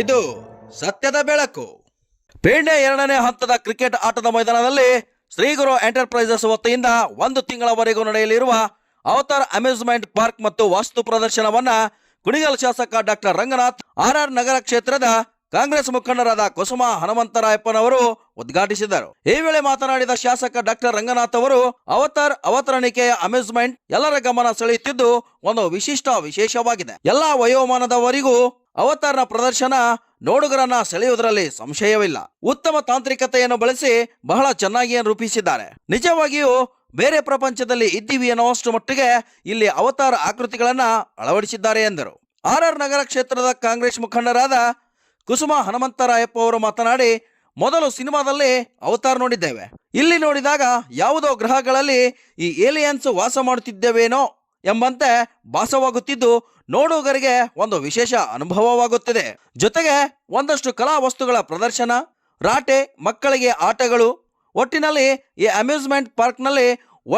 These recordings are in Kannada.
ಇದು ಸತ್ಯದ ಬೆಳಕು. ಪೇಂಡೆ ಎರಡನೇ ಹಂತದ ಕ್ರಿಕೆಟ್ ಆಟದ ಮೈದಾನದಲ್ಲಿ ಶ್ರೀಗುರು ಎಂಟರ್ಪ್ರೈಸಸ್ ವತಿಯಿಂದ ಒಂದು ತಿಂಗಳವರೆಗೂ ನಡೆಯಲಿರುವ ಅವತಾರ್ ಅಮ್ಯೂಸ್ಮೆಂಟ್ ಪಾರ್ಕ್ ಮತ್ತು ವಾಸ್ತು ಪ್ರದರ್ಶನವನ್ನ ಕುಣಿಗಲ್ ಶಾಸಕ ಡಾಕ್ಟರ್ ರಂಗನಾಥ್ ಆರ್ ನಗರ ಕ್ಷೇತ್ರದ ಕಾಂಗ್ರೆಸ್ ಮುಖಂಡರಾದ ಕುಸುಮ ಹನುಮಂತರಾಯಪ್ಪನವರು ಉದ್ಘಾಟಿಸಿದರು. ಈ ವೇಳೆ ಮಾತನಾಡಿದ ಶಾಸಕ ಡಾಕ್ಟರ್ ರಂಗನಾಥ್ ಅವರು, ಅವತಾರ್ ಅವತರಣಿಕೆಯ ಅಮ್ಯೂಸ್ಮೆಂಟ್ ಎಲ್ಲರ ಗಮನ ಸೆಳೆಯುತ್ತಿದ್ದು ಒಂದು ವಿಶಿಷ್ಟ ವಿಶೇಷವಾಗಿದೆ. ಎಲ್ಲಾ ವಯೋಮಾನದವರಿಗೂ ಅವತಾರ್ನ ಪ್ರದರ್ಶನ, ನೋಡುಗರನ್ನ ಸೆಳೆಯುವುದರಲ್ಲಿ ಸಂಶಯವಿಲ್ಲ. ಉತ್ತಮ ತಾಂತ್ರಿಕತೆಯನ್ನು ಬಳಸಿ ಬಹಳ ಚೆನ್ನಾಗಿ ರೂಪಿಸಿದ್ದಾರೆ. ನಿಜವಾಗಿಯೂ ಬೇರೆ ಪ್ರಪಂಚದಲ್ಲಿ ಇದ್ದೀವಿ ಅನ್ನುವಷ್ಟು ಮಟ್ಟಿಗೆ ಇಲ್ಲಿ ಅವತಾರ ಆಕೃತಿಗಳನ್ನ ಅಳವಡಿಸಿದ್ದಾರೆ ಎಂದರು. ಆರ್ ಆರ್ ನಗರ ಕ್ಷೇತ್ರದ ಕಾಂಗ್ರೆಸ್ ಮುಖಂಡರಾದ ಕುಸುಮ ಹನುಮಂತರಾಯಪ್ಪ ಅವರು ಮಾತನಾಡಿ, ಮೊದಲು ಸಿನಿಮಾದಲ್ಲಿ ಅವತಾರ್ ನೋಡಿದ್ದೇವೆ. ಇಲ್ಲಿ ನೋಡಿದಾಗ ಯಾವುದೋ ಗ್ರಹಗಳಲ್ಲಿ ಈ ಏಲಿಯನ್ಸ್ ವಾಸ ಮಾಡುತ್ತಿದ್ದೇವೇನೋ ಎಂಬಂತೆ ಭಾಸವಾಗುತ್ತಿದ್ದು, ನೋಡುಗರಿಗೆ ಒಂದು ವಿಶೇಷ ಅನುಭವವಾಗುತ್ತಿದೆ. ಜೊತೆಗೆ ಒಂದಷ್ಟು ಕಲಾ ವಸ್ತುಗಳ ಪ್ರದರ್ಶನ, ರಾಟೆ, ಮಕ್ಕಳಿಗೆ ಆಟಗಳು, ಒಟ್ಟಿನಲ್ಲಿ ಈ ಅಮ್ಯೂಸ್ಮೆಂಟ್ ಪಾರ್ಕ್ನಲ್ಲಿ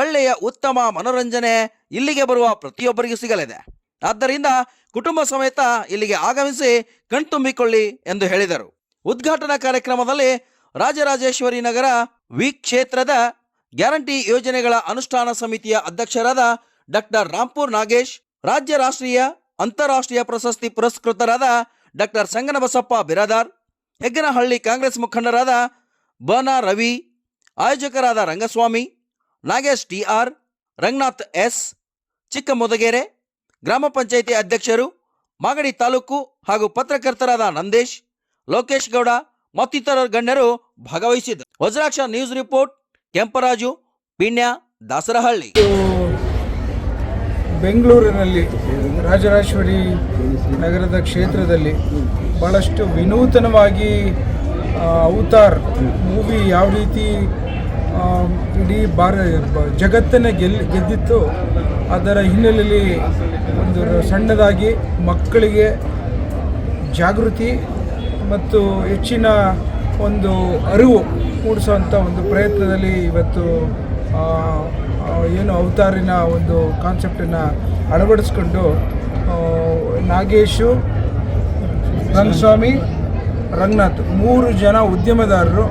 ಒಳ್ಳೆಯ ಉತ್ತಮ ಮನೋರಂಜನೆ ಇಲ್ಲಿಗೆ ಬರುವ ಪ್ರತಿಯೊಬ್ಬರಿಗೂ ಸಿಗಲಿದೆ. ಆದ್ದರಿಂದ ಕುಟುಂಬ ಸಮೇತ ಇಲ್ಲಿಗೆ ಆಗಮಿಸಿ ಕಣ್ತುಂಬಿಕೊಳ್ಳಿ ಎಂದು ಹೇಳಿದರು. ಉದ್ಘಾಟನಾ ಕಾರ್ಯಕ್ರಮದಲ್ಲಿ ರಾಜರಾಜೇಶ್ವರಿ ನಗರ ವಿ ಕ್ಷೇತ್ರದ ಗ್ಯಾರಂಟಿ ಯೋಜನೆಗಳ ಅನುಷ್ಠಾನ ಸಮಿತಿಯ ಅಧ್ಯಕ್ಷರಾದ ಡಾಕ್ಟರ್ ರಾಂಪುರ್ ನಾಗೇಶ್, ರಾಜ್ಯ ರಾಷ್ಟ್ರೀಯ, ಅಂತಾರಾಷ್ಟ್ರೀಯ ಪ್ರಶಸ್ತಿ ಪುರಸ್ಕೃತರಾದ ಡಾಕ್ಟರ್ ಸಂಗನಬಸಪ್ಪ ಬಿರಾದಾರ್, ಹೆಗ್ಗನಹಳ್ಳಿ ಕಾಂಗ್ರೆಸ್ ಮುಖಂಡರಾದ ಬನ ರವಿ, ಆಯೋಜಕರಾದ ರಂಗಸ್ವಾಮಿ, ನಾಗೇಶ್ ಟಿಆರ್ ರಂಗನಾಥ್ ಎಸ್, ಚಿಕ್ಕಮೊದಗೆರೆ ಗ್ರಾಮ ಪಂಚಾಯಿತಿ ಅಧ್ಯಕ್ಷರು, ಮಾಗಡಿ ತಾಲೂಕು ಹಾಗೂ ಪತ್ರಕರ್ತರಾದ ನಂದೇಶ್, ಲೋಕೇಶ್ ಗೌಡ ಮತ್ತಿತರ ಗಣ್ಯರು ಭಾಗವಹಿಸಿದ್ದರು. Vajraksha news report, Kemparaju, Peenya, Dasarahalli. ಬೆಂಗಳೂರಿನಲ್ಲಿ ರಾಜರಾಜೇಶ್ವರಿ ನಗರದ ಕ್ಷೇತ್ರದಲ್ಲಿ ಭಾಳಷ್ಟು ವಿನೂತನವಾಗಿ ಅವತಾರ್ ಮೂವಿ ಯಾವ ರೀತಿ ಇಡೀ ಭಾರ ಜಗತ್ತನ್ನೇ ಗೆಲ್, ಗೆದ್ದಿತ್ತು. ಅದರ ಹಿನ್ನೆಲೆಯಲ್ಲಿ ಒಂದು ಸಣ್ಣದಾಗಿ ಮಕ್ಕಳಿಗೆ ಜಾಗೃತಿ ಮತ್ತು ಹೆಚ್ಚಿನ ಒಂದು ಅರಿವು ಮೂಡಿಸುವಂಥ ಒಂದು ಪ್ರಯತ್ನದಲ್ಲಿ ಇವತ್ತು ಏನು ಅವತಾರಿನ ಒಂದು ಕಾನ್ಸೆಪ್ಟನ್ನು ಅಳವಡಿಸ್ಕೊಂಡು ನಾಗೇಶು, ರಂಗಸ್ವಾಮಿ, ರಂಗನಾಥ್ ಮೂರು ಜನ ಉದ್ಯಮದಾರರು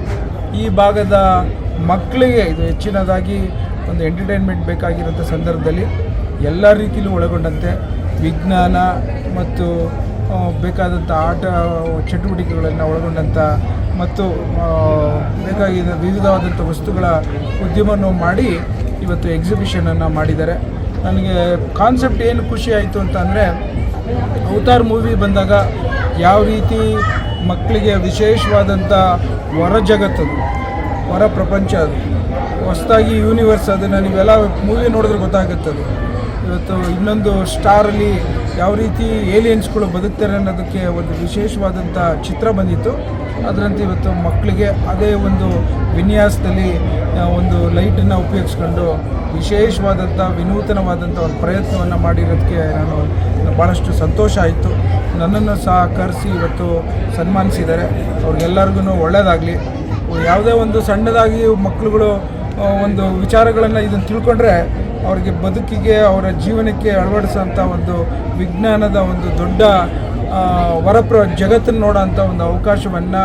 ಈ ಭಾಗದ ಮಕ್ಕಳಿಗೆ ಇದು ಹೆಚ್ಚಿನದಾಗಿ ಒಂದು ಎಂಟರ್ಟೈನ್ಮೆಂಟ್ ಬೇಕಾಗಿರೋಂಥ ಸಂದರ್ಭದಲ್ಲಿ ಎಲ್ಲ ರೀತಿಯಲ್ಲೂ ಒಳಗೊಂಡಂತೆ ವಿಜ್ಞಾನ ಮತ್ತು ಬೇಕಾದಂಥ ಆಟ ಚಟುವಟಿಕೆಗಳನ್ನು ಒಳಗೊಂಡಂಥ ಮತ್ತು ಬೇಕಾಗಿದ್ದ ವಿವಿಧವಾದಂಥ ವಸ್ತುಗಳ ಉದ್ಯಮವನ್ನು ಮಾಡಿ ಇವತ್ತು ಎಕ್ಸಿಬಿಷನನ್ನು ಮಾಡಿದ್ದಾರೆ. ನನಗೆ ಕಾನ್ಸೆಪ್ಟ್ ಏನು ಖುಷಿ ಆಯಿತು ಅಂತ ಅಂದರೆ ಅವತಾರ್ ಮೂವಿ ಬಂದಾಗ ಯಾವ ರೀತಿ ಮಕ್ಕಳಿಗೆ ವಿಶೇಷವಾದಂಥ ಹೊರ ಜಗತ್ತದು ಹೊರ ಪ್ರಪಂಚ ಅದು. ಹೊಸದಾಗಿ ಯೂನಿವರ್ಸ್ ಅದನ್ನು ನೀವೆಲ್ಲ ಮೂವಿ ನೋಡಿದ್ರೆ ಗೊತ್ತಾಗುತ್ತದೆ. ಇವತ್ತು ಇನ್ನೊಂದು ಸ್ಟಾರಲ್ಲಿ ಯಾವ ರೀತಿ ಏಲಿಯನ್ಸ್ಗಳು ಬದುಕ್ತಾರೆ ಅನ್ನೋದಕ್ಕೆ ಒಂದು ವಿಶೇಷವಾದಂಥ ಚಿತ್ರ ಬಂದಿತ್ತು. ಅದರಂತೆ ಇವತ್ತು ಮಕ್ಕಳಿಗೆ ಅದೇ ಒಂದು ವಿನ್ಯಾಸದಲ್ಲಿ ಒಂದು ಲೈಟನ್ನು ಉಪಯೋಗಿಸ್ಕೊಂಡು ವಿಶೇಷವಾದಂಥ ವಿನೂತನವಾದಂಥ ಒಂದು ಪ್ರಯತ್ನವನ್ನು ಮಾಡಿರೋದಕ್ಕೆ ನಾನು ಭಾಳಷ್ಟು ಸಂತೋಷ ಆಯಿತು. ನನ್ನನ್ನು ಸಹ ಕರೆಸಿ ಇವತ್ತು ಸನ್ಮಾನಿಸಿದ್ದಾರೆ. ಅವ್ರಿಗೆಲ್ಲರಿಗೂ ಒಳ್ಳೆಯದಾಗಲಿ. ಯಾವುದೇ ಒಂದು ಸಣ್ಣದಾಗಿ ಮಕ್ಕಳುಗಳು ಒಂದು ವಿಚಾರಗಳನ್ನು ಇದನ್ನು ತಿಳ್ಕೊಂಡ್ರೆ ಅವರಿಗೆ ಬದುಕಿಗೆ, ಅವರ ಜೀವನಕ್ಕೆ ಅಳವಡಿಸೋಂಥ ಒಂದು ವಿಜ್ಞಾನದ ಒಂದು ದೊಡ್ಡ ವರಪ್ರ ಜಗತ್ತನ್ನು ನೋಡೋಂಥ ಒಂದು ಅವಕಾಶವನ್ನು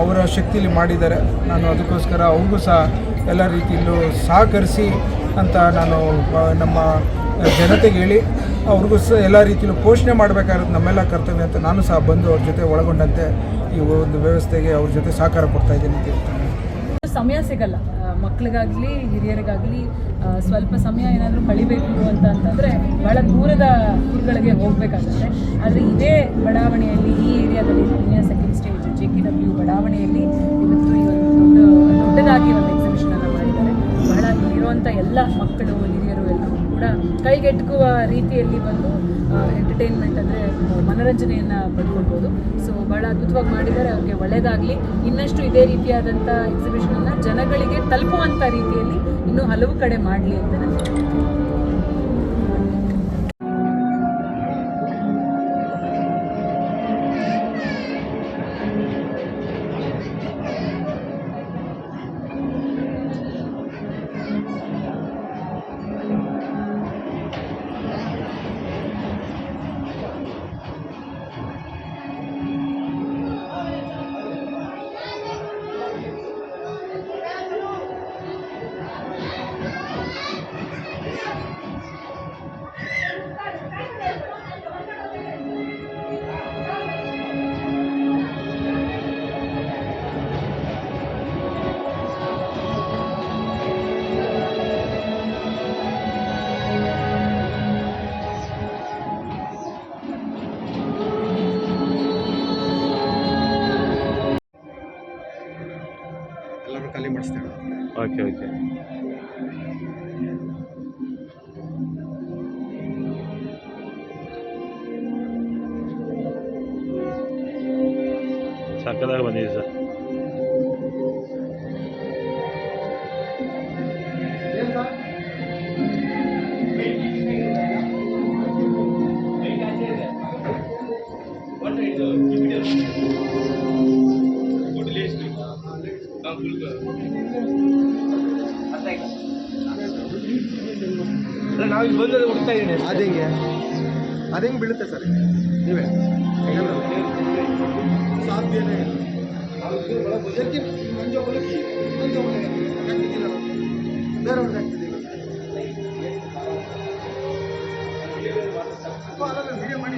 ಅವರ ಶಕ್ತಿಯಲ್ಲಿ ಮಾಡಿದ್ದಾರೆ. ನಾನು ಅದಕ್ಕೋಸ್ಕರ ಅವ್ರಿಗೂ ಸಹ ಎಲ್ಲ ರೀತಿಯಲ್ಲೂ ಸಹಕರಿಸಿ ಅಂತ ನಾನು ನಮ್ಮ ಜನತೆಗೆ ಹೇಳಿ ಅವ್ರಿಗೂ ಸಹ ಎಲ್ಲ ರೀತಿಯಲ್ಲೂ ಪೋಷಣೆ ಮಾಡಬೇಕಾಗಿರೋದು ನಮ್ಮೆಲ್ಲ ಕರ್ತವ್ಯ ಅಂತ ನಾನು ಸಹ ಬಂದು ಅವ್ರ ಜೊತೆ ಒಳಗೊಂಡಂತೆ ಈ ಒಂದು ವ್ಯವಸ್ಥೆಗೆ ಅವ್ರ ಜೊತೆ ಸಹಕಾರ ಕೊಡ್ತಾ ಇದ್ದೀನಿ ಅಂತ ಹೇಳ್ತೀನಿ ಸಮಯ ಸಿಗಲ್ಲ. ಮಕ್ಕಳಿಗಾಗಲಿ ಹಿರಿಯರಿಗಾಗಲಿ ಸ್ವಲ್ಪ ಸಮಯ ಏನಾದರೂ ಕಳಿಬೇಕು ಅಂತ ಅಂತಂದರೆ ಭಾಳ ದೂರದ ಊರುಗಳಿಗೆ ಹೋಗಬೇಕಾಗುತ್ತೆ. ಆದರೆ ಇದೇ ಬಡಾವಣೆಯಲ್ಲಿ ಈ ಏರಿಯಾದಲ್ಲಿ second stage J K W ಬಡಾವಣೆಯಲ್ಲಿ ಇವತ್ತು ಮಕ್ಕಳು, ಹಿರಿಯರು ಎಲ್ಲರೂ ಕೂಡ ಕೈಗೆಟುಕುವ ರೀತಿಯಲ್ಲಿ ಬಂದು ಎಂಟರ್ಟೈನ್ಮೆಂಟ್ ಅಂದರೆ ಮನೋರಂಜನೆಯನ್ನು ಪಡ್ಕೊಳ್ಬೋದು. ಸೊ ಭಾಳ ಅದ್ಭುತವಾಗಿ ಮಾಡಿದ್ದಾರೆ. ಅವ್ರಿಗೆ ಒಳ್ಳೆಯದಾಗಲಿ ಇನ್ನಷ್ಟು ಇದೇ ರೀತಿಯಾದಂಥ ಎಕ್ಸಿಬಿಷನನ್ನು ಜನಗಳಿಗೆ ತಲುಪುವಂಥ ರೀತಿಯಲ್ಲಿ ಇನ್ನೂ ಹಲವು ಕಡೆ ಮಾಡಲಿ ಅಂತ ನಾನು ಚಿಕ್ಕದಾಗಿ ಬಂದಿದೆ ಸರ್. ನಾವಿಲ್ಲಿ ಬಂದದ್ದು ಹುಡ್ತಾ ಇದ್ದೀನಿ ಅದೇ ಅದಂಗೆ ಬೀಳುತ್ತೆ ಸರ್? ನೀವೇ. ಸಾಧ್ಯನೇ ಇಲ್ಲ ಎಲ್ಲಿ ಮಂಜು ಒಳಗೆ ಮಂಜು ಒಳಗೆ ಹಾಕ್ತಿದ್ದೀರ ಬೇರೆಯವ್ರಿಗೆ ಹಾಕ್ತಿದ್ದೀರ ಅದೆಲ್ಲ ವಿಡಿಯೋ ಮಾಡಿ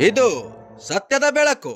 ಇದು ಸತ್ಯದ ಬೆಳಕು.